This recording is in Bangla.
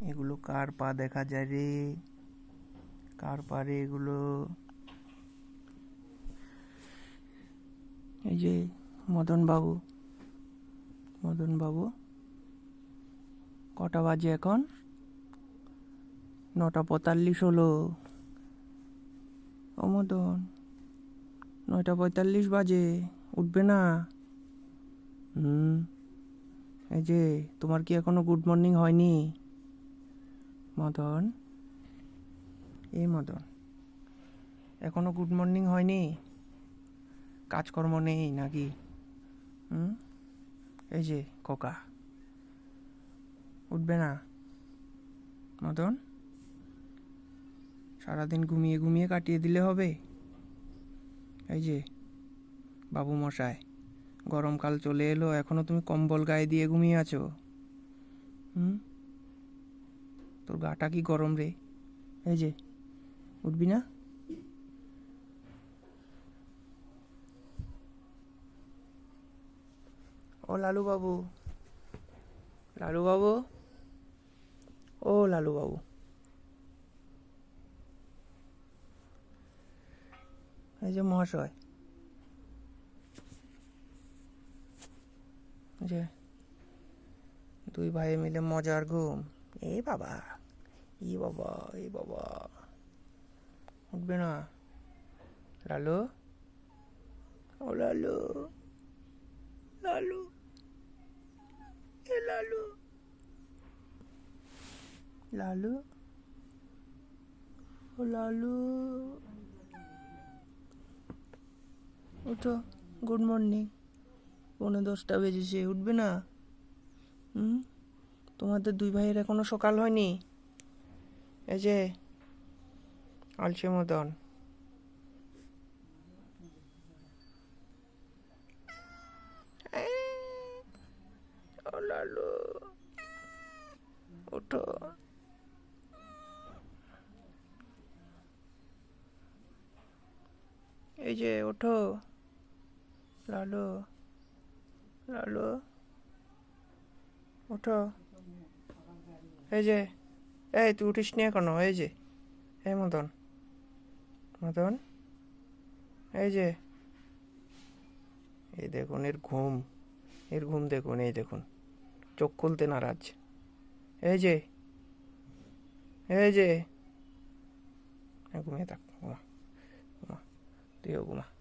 এগুলো কার পা দেখা যায় রে? কার পা রে এগুলো? এই যে মদন বাবু মদন বাবু কটা বাজে এখন? নটা পঁয়তাল্লিশ হলো। ও মদন, নয়টা পঁয়তাল্লিশ বাজে, উঠবে না? হুম, এই যে, তোমার কি এখনও গুড মর্নিং হয়নি? মদন। এই মদন। এখনও গুড মর্নিং হয়নি? কাজকর্ম নেই নাকি? হুম? এই যে কোকা উঠবে না? মদন? সারাদিন ঘুমিয়ে ঘুমিয়ে কাটিয়ে দিলে হবে? এই যে বাবু মশাই, গরমকাল চলে এলো, এখনও তুমি কম্বল গায়ে দিয়ে ঘুমিয়ে আছো। হুম? তোর গাটা কি গরম রে? এই যে, উঠবি না? ও লালু বাবু লালু বাবু ও লালু বাবু এই যে মহাশয়। যে, দুই ভাই মিলে মজার ঘুম। এ বাবা। ই বাবা এ বাবা। উঠবে না? লালু? ও লালু লালু, এ লালু। লালু? ও লালু। উঠো গুড মর্নিং পৌনে দশটা বেজেছে উঠবে না? হুম? তোমাদের দুই ভাইয়ের এখনও সকাল হয়নি? এই যে আলসে মদন লালু ওঠো। এই যে ওঠো। লালু লালু ওঠো। এই যে এই, তুই উঠিস নি এখনও, এই যে। এই মদন। মদন? এই যে। এই দেখুন, এর ঘুম। এর ঘুম দেখুন, এই দেখুন। চোখ খুলতে নারাজ। এই যে। এই যে। ঘুমিয়ে থাক, ঘুমা। ঘুমা, তুইও ঘুমা।